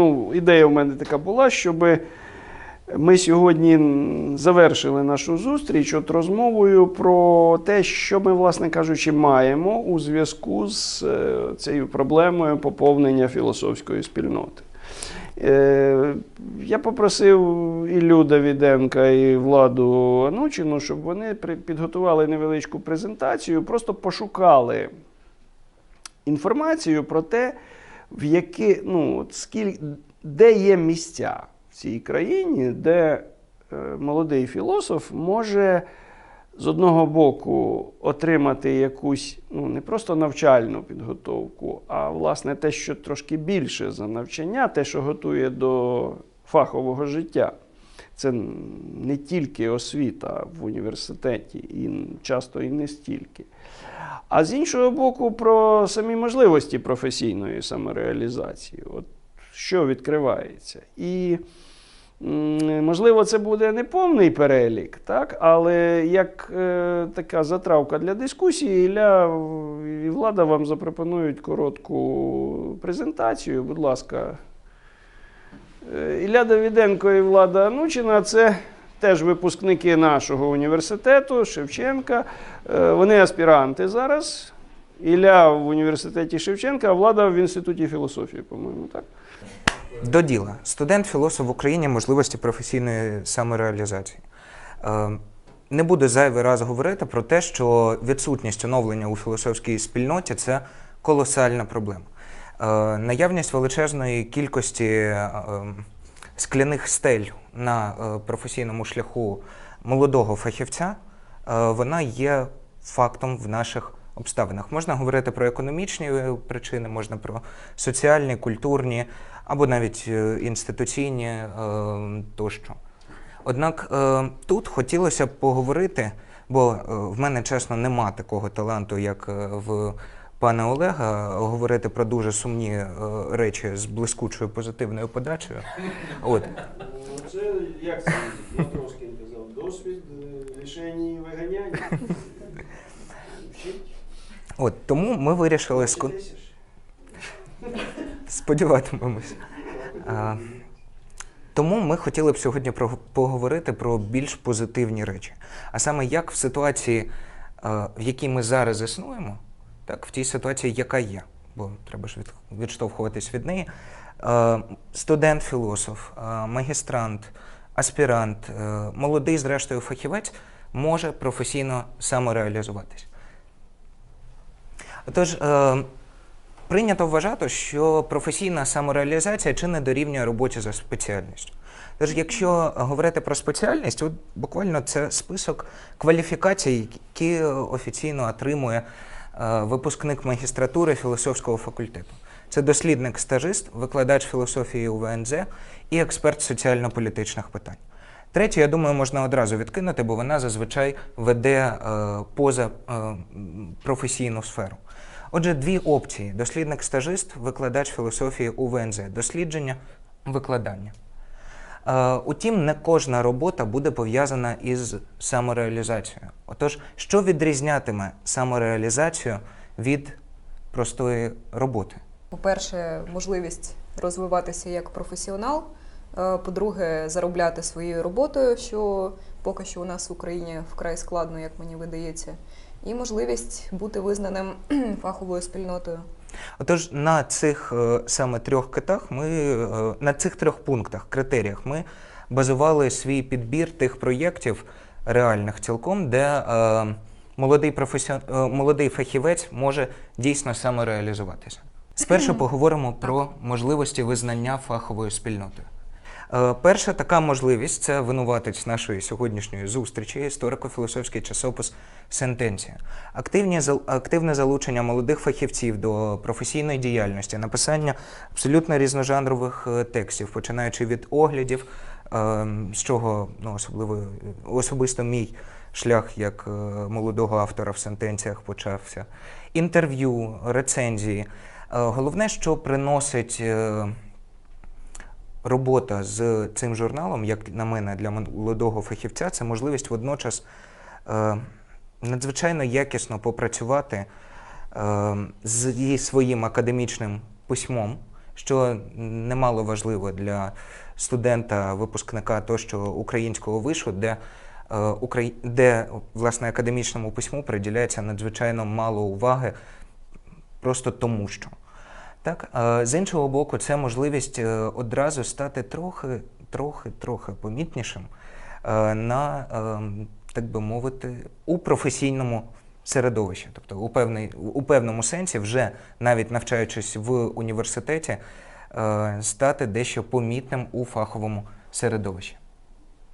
Ну, ідея в мене така була, щоб ми сьогодні завершили нашу зустріч от розмовою про те, що ми, власне кажучи, маємо у зв'язку з е, цією проблемою поповнення філософської спільноти. Е, Я попросив Іллю Давіденка і Владу Анучину, щоб вони підготували невеличку презентацію, просто пошукали інформацію про те, в які, ну, от скіль, де є місця в цій країні, де е, молодий філософ може з одного боку отримати якусь ну, не просто навчальну підготовку, а власне те, що трошки більше за навчання, те, що готує до фахового життя. Це не тільки освіта в університеті, і часто і не стільки. А з іншого боку, про самі можливості професійної самореалізації. От що відкривається. І можливо, це буде не повний перелік, так? але як е, така затравка для дискусії, Ілля і влада вам запропонують коротку презентацію. Будь ласка. Е, Ілля Давіденко і Влада Анучина це теж випускники нашого університету Шевченка. Е, Вони аспіранти зараз. Ілля в університеті Шевченка, а влада в інституті філософії, по-моєму, так? До діла. Студент-філософ в Україні можливості професійної самореалізації. Е, Не буду зайвий раз говорити про те, що відсутність оновлення у філософській спільноті це колосальна проблема. Е, Наявність величезної кількості е, скляних стель на е, професійному шляху молодого фахівця, вона є фактом в наших обставинах. Можна говорити про економічні причини, можна про соціальні, культурні або навіть інституційні тощо. Однак тут хотілося б поговорити, бо в мене чесно нема такого таланту, як в пана Олега, говорити про дуже сумні е, речі з блискучою позитивною подачею. От. Це як це Матроскін казав, досвід рішень і виганяння. От тому ми вирішили ско... Сподіватимемось. А, тому ми хотіли б сьогодні про, поговорити про більш позитивні речі. А саме як в ситуації, е, в якій ми зараз існуємо, так, в тій ситуації, яка є, бо треба ж від, відштовхуватись від неї. е, Студент-філософ, е, магістрант, аспірант, е, молодий, зрештою, фахівець може професійно самореалізуватись. Отож, е, прийнято вважати, що професійна самореалізація чи не дорівнює роботі за спеціальністю. Тож, якщо говорити про спеціальність, от буквально це список кваліфікацій, які офіційно отримує випускник магістратури філософського факультету. Це дослідник-стажист, викладач філософії УВНЗ і експерт соціально-політичних питань. Третю, я думаю, можна одразу відкинути, бо вона зазвичай веде е, поза е, професійну сферу. Отже, дві опції: дослідник-стажист, викладач філософії УВНЗ, дослідження, викладання. Е, Утім, не кожна робота буде пов'язана із самореалізацією. Отож, що відрізнятиме самореалізацію від простої роботи? По-перше, можливість розвиватися як професіонал. Е, По-друге, заробляти своєю роботою, що поки що у нас в Україні вкрай складно, як мені видається. І можливість бути визнаним фаховою спільнотою. Отож, на цих е, саме трьох китах ми е, на цих трьох пунктах, критеріях, ми базували свій підбір тих проєктів реальних цілком, де е, молодий професіон... молодий фахівець може дійсно самореалізуватися. Спершу поговоримо про можливості визнання фаховою спільнотою. Е, Перша така можливість це винуватець нашої сьогоднішньої зустрічі, історико-філософський часопис Сентенція. Активні, активне залучення молодих фахівців до професійної діяльності, написання абсолютно різножанрових е, текстів, починаючи від оглядів, е, з чого ну, особливо особисто мій шлях як молодого автора в сентенціях почався. Інтерв'ю, рецензії. Головне, що приносить. Робота з цим журналом, як на мене, для молодого фахівця, це можливість водночас е, надзвичайно якісно попрацювати е, з своїм академічним письмом, що немало важливо для студента, випускника тощо українського вишу, де, е, де власне академічному письму приділяється надзвичайно мало уваги, просто тому що. Так, з іншого боку, це можливість е, одразу стати трохи, трохи, трохи помітнішим е, на, е, так би мовити, у професійному середовищі. Тобто у, певний, у певному сенсі, вже навіть навчаючись в університеті, е, стати дещо помітним у фаховому середовищі.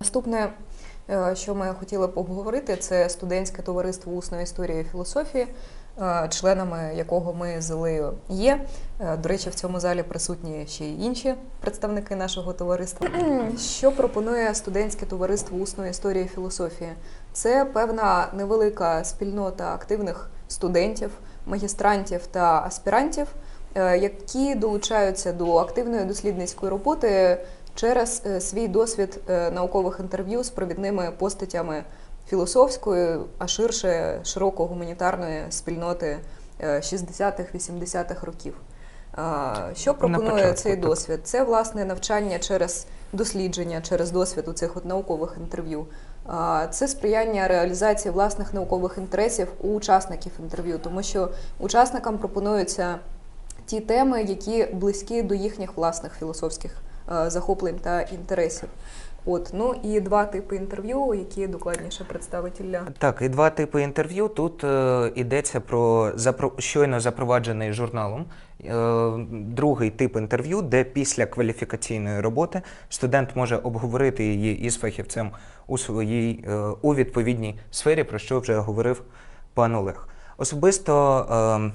Наступне, що ми хотіли б обговорити, це студентське товариство усної історії і філософії, е, членами якого ми з Ілею є. Е, До речі, в цьому залі присутні ще й інші представники нашого товариства. Що пропонує студентське товариство усної історії і філософії? Це певна невелика спільнота активних студентів, магістрантів та аспірантів, е, які долучаються до активної дослідницької роботи через е, свій досвід е, наукових інтерв'ю з провідними постатями філософської, а ширше широко гуманітарної спільноти е, 60-х-80-х років. Що пропонує початку, цей так. досвід? Це власне навчання через дослідження, через досвід у цих от наукових інтерв'ю. Це сприяння реалізації власних наукових інтересів у учасників інтерв'ю, тому що учасникам пропонуються ті теми, які близькі до їхніх власних філософських е, захоплень та інтересів. От ну і два типи інтерв'ю, які докладніше представить Ілля. Так, і два типи інтерв'ю. Тут е, йдеться про запро... щойно запроваджений журналом. Е, другий тип інтерв'ю, де після кваліфікаційної роботи студент може обговорити її із фахівцем у своїй е, у відповідній сфері, про що вже говорив пан Олег. Особисто е,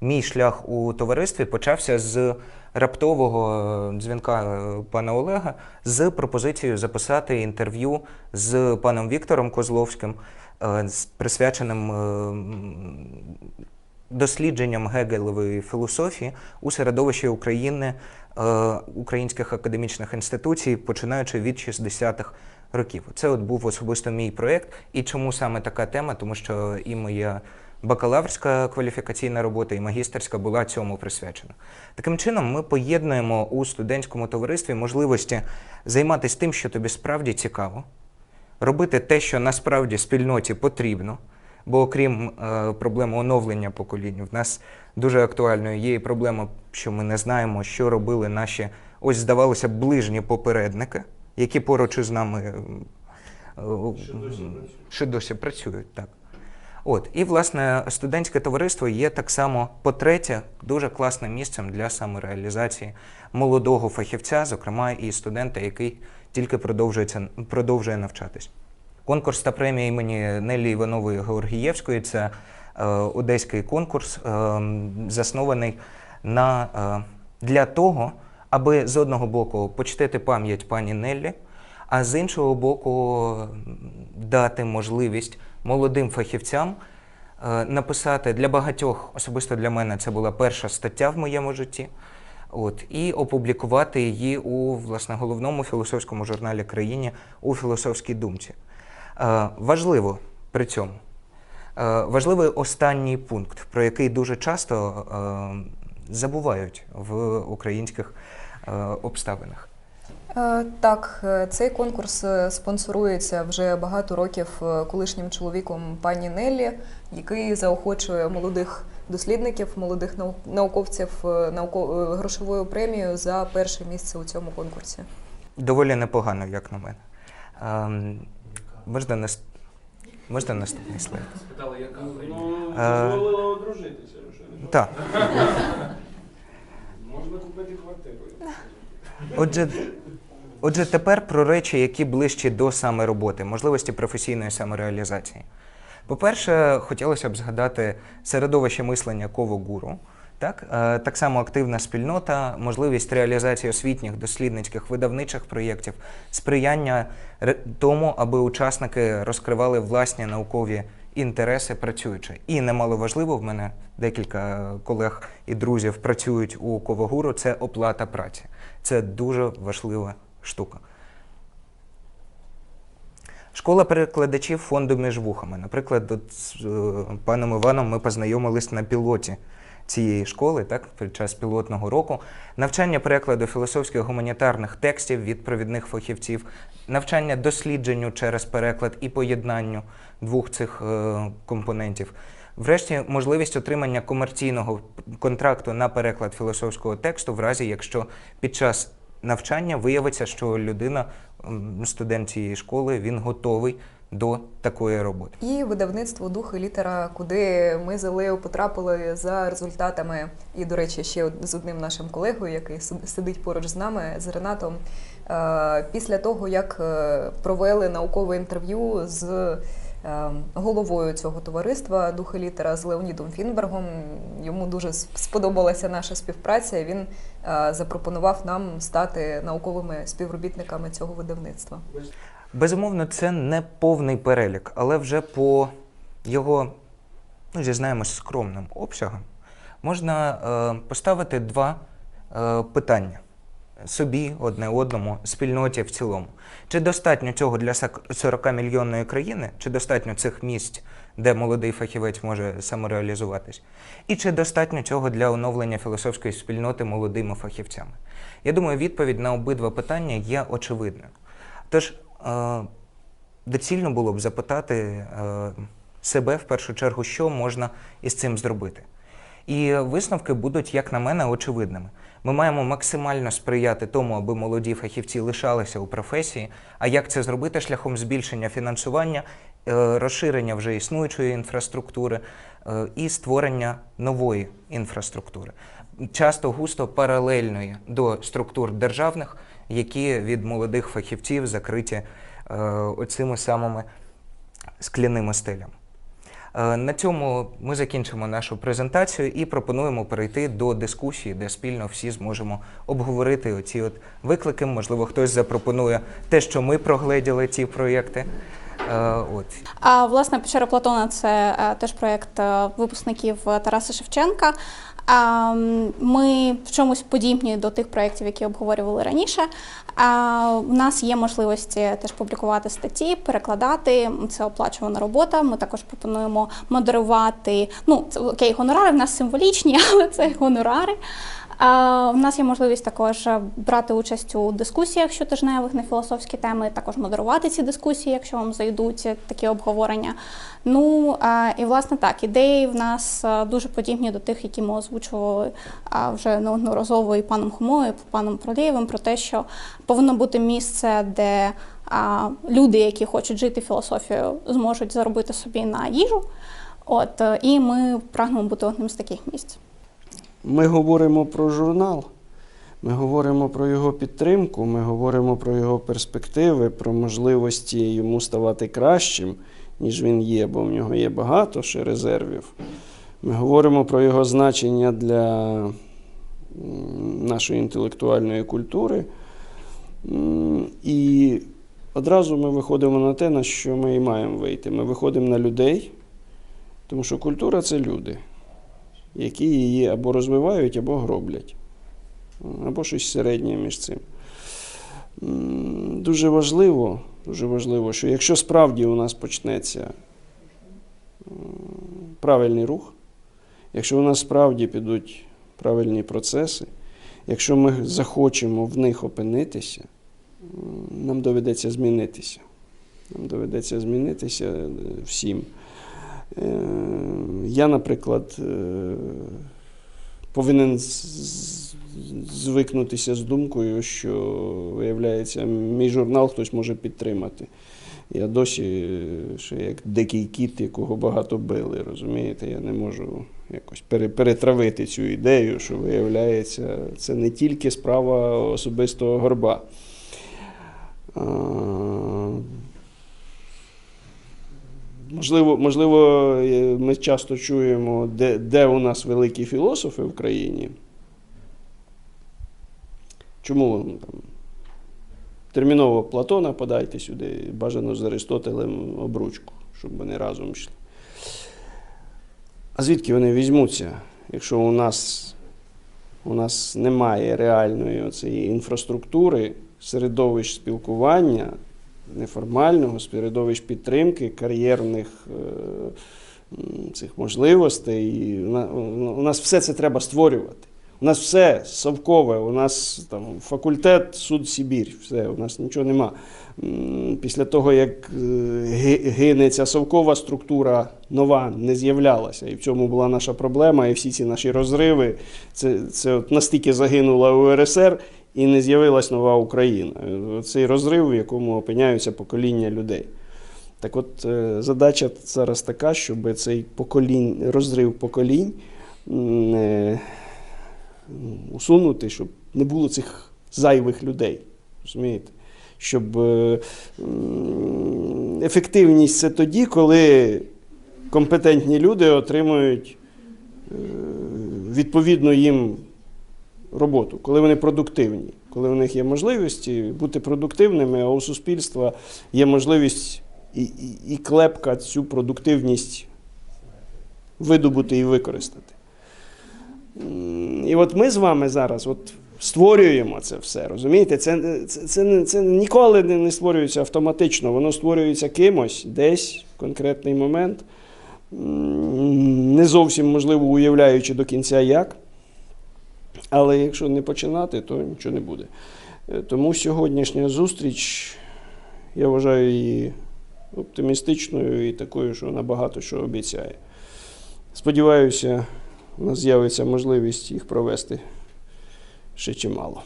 мій шлях у товаристві почався з раптового е, дзвінка е, пана Олега з пропозицією записати інтерв'ю з паном Віктором Козловським, е, присвяченим дослідженням Гегелевої філософії у середовищі України, українських академічних інституцій, починаючи від 60-х років. Це от був особисто мій проєкт. І чому саме така тема? Тому що і моя бакалаврська кваліфікаційна робота, і магістерська була цьому присвячена. Таким чином, ми поєднуємо у студентському товаристві можливості займатися тим, що тобі справді цікаво, робити те, що насправді спільноті потрібно. Бо окрім е, проблеми оновлення поколінь, в нас дуже актуальною є і проблема, що ми не знаємо, що робили наші, ось здавалося, ближні попередники, які поруч із нами е, е, ще досі працюють. Так. От, і власне студентське товариство є так само, по-третє, дуже класним місцем для самореалізації молодого фахівця, зокрема і студента, який тільки продовжується, продовжує навчатись. Конкурс та премія імені Нелі Іванової Георгієвської це е, одеський конкурс, е, заснований на, е, для того, аби з одного боку почтити пам'ять пані Неллі, а з іншого боку дати можливість молодим фахівцям е, написати для багатьох, особисто для мене, це була перша стаття в моєму житті. От, і опублікувати її у власне головному філософському журналі країні у філософській думці. Е, важливо при цьому. Е, важливий останній пункт, про який дуже часто е, забувають в українських е, обставинах. Е, Так, е, цей конкурс е, спонсорується вже багато років колишнім чоловіком пані Неллі, який заохочує молодих дослідників, молодих нау- науковців науко- грошовою премією за перше місце у цьому конкурсі. Доволі непогано, як на мене. Ем, можна, нас... можна наступний слайд? Спитали, яка премія? Ну, Е, дозволила одружитися. Так. Можна купити квартиру. Отже, отже, тепер про речі, які ближчі до саме роботи, можливості професійної самореалізації. По-перше, хотілося б згадати середовище мислення Ковогуру. Так? Е, так само активна спільнота, можливість реалізації освітніх, дослідницьких, видавничих проєктів, сприяння тому, аби учасники розкривали власні наукові інтереси працюючи. І немало важливо, в мене декілька колег і друзів працюють у Ковогуру, це оплата праці. Це дуже важлива штука. Школа перекладачів фонду між вухами. Наприклад, от з е, паном Іваном ми познайомились на пілоті цієї школи, так, під час пілотного року, навчання перекладу філософських гуманітарних текстів від провідних фахівців, навчання дослідженню через переклад і поєднанню двох цих е, компонентів. Врешті, можливість отримання комерційного контракту на переклад філософського тексту, в разі якщо під час навчання виявиться, що людина, студент цієї школи, він готовий до такої роботи. І видавництво дух і літера, куди ми з Олею потрапили за результатами. І, до речі, ще з одним нашим колегою, який си- сидить поруч з нами, з Ренатом. Е, Після того, як е, провели наукове інтерв'ю з е, головою цього товариства дух і літера з Леонідом Фінбергом, йому дуже сподобалася наша співпраця. Він запропонував нам стати науковими співробітниками цього видавництва. Безумовно, це не повний перелік, але вже по його, ну, зізнаємось, скромним обсягам можна е, поставити два е, питання собі, одне одному, спільноті в цілому. Чи достатньо цього для 40-мільйонної країни, чи достатньо цих місць, де молодий фахівець може самореалізуватись, і чи достатньо цього для оновлення філософської спільноти молодими фахівцями? Я думаю, відповідь на обидва питання є очевидною. Тож е, доцільно було б запитати е, себе в першу чергу, що можна із цим зробити. І висновки будуть, як на мене, очевидними. Ми маємо максимально сприяти тому, аби молоді фахівці лишалися у професії. А як це зробити шляхом збільшення фінансування, е, розширення вже існуючої інфраструктури е, і створення нової інфраструктури, часто густо паралельної до структур державних, які від молодих фахівців закриті е, оцими самими скляними стелями. Е, На цьому ми закінчимо нашу презентацію і пропонуємо перейти до дискусії, де спільно всі зможемо обговорити оці от виклики. Можливо, хтось запропонує те, що ми прогледіли ці проєкти. Е, От. А власне печера Платона це е, теж проєкт випускників Тараса Шевченка. Ми в чомусь подібні до тих проєктів, які обговорювали раніше. У нас є можливості теж публікувати статті, перекладати. Це оплачувана робота. Ми також пропонуємо модерувати. Ну, це окей, гонорари в нас символічні, але це гонорари. У нас є можливість також е, брати участь у дискусіях щотижневих на філософські теми, також модерувати ці дискусії, якщо вам зайдуть е, такі обговорення. Ну і власне так, ідеї в нас е, дуже подібні до тих, які ми озвучували вже неодноразово і паном Хомою, і паном Пролєєвим, про те, що повинно бути місце, де люди, які хочуть жити філософією, зможуть заробити собі на їжу. От і ми прагнемо бути одним з таких місць. Ми говоримо про журнал, ми говоримо про його підтримку, ми говоримо про його перспективи, про можливості йому ставати кращим, ніж він є, бо в нього є багато ще резервів. Ми говоримо про його значення для нашої інтелектуальної культури. І одразу ми виходимо на те, на що ми і маємо вийти. Ми виходимо на людей, тому що культура це люди які її або розвивають, або гроблять, або щось середнє між цим. Дуже важливо, дуже важливо, що якщо справді у нас почнеться правильний рух, якщо у нас справді підуть правильні процеси, якщо ми захочемо в них опинитися, нам доведеться змінитися. Нам доведеться змінитися е, всім. Е, Я, наприклад, е, повинен звикнутися з думкою, що, виявляється, мій журнал хтось може підтримати. Я досі е, ще як дикий кіт, якого багато били, розумієте, я не можу якось перетравити цю ідею, що виявляється, це не тільки справа особистого горба. Можливо, можливо, е, ми часто чуємо, де, де у нас великі філософи в країні. Чому там, терміново Платона подайте сюди, бажано з Аристотелем обручку, щоб вони разом йшли. А звідки вони візьмуться, якщо у нас, у нас немає реальної цієї інфраструктури, середовищ спілкування, неформального середовищ підтримки, кар'єрних е, цих можливостей. І у нас все це треба створювати. У нас все совкове, у нас там факультет, суд Сибір, все, у нас нічого нема. Після того, як е, гине ця совкова структура, нова не з'являлася. І в цьому була наша проблема, і всі ці наші розриви. Це, це от настільки загинула УРСР і не з'явилась нова Україна. Цей розрив, в якому опиняються покоління людей. Так от е, задача зараз така, щоб цей поколінь, розрив поколінь е, усунути, щоб не було цих зайвих людей. Розумієте? Щоб е, ефективність це тоді, коли компетентні люди отримують відповідну їм роботу, коли вони продуктивні, коли у них є можливості бути продуктивними, а у суспільства є можливість і, і, і клепка цю продуктивність видобути і використати. І от ми з вами зараз от створюємо це все, розумієте? Це, це, це, це ніколи не створюється автоматично, воно створюється кимось десь в конкретний момент, не зовсім можливо уявляючи до кінця як. Але якщо не починати, то нічого не буде. Е, Тому сьогоднішня зустріч, я вважаю її оптимістичною і такою, що вона багато що обіцяє. Сподіваюся, у нас з'явиться можливість їх провести ще чимало.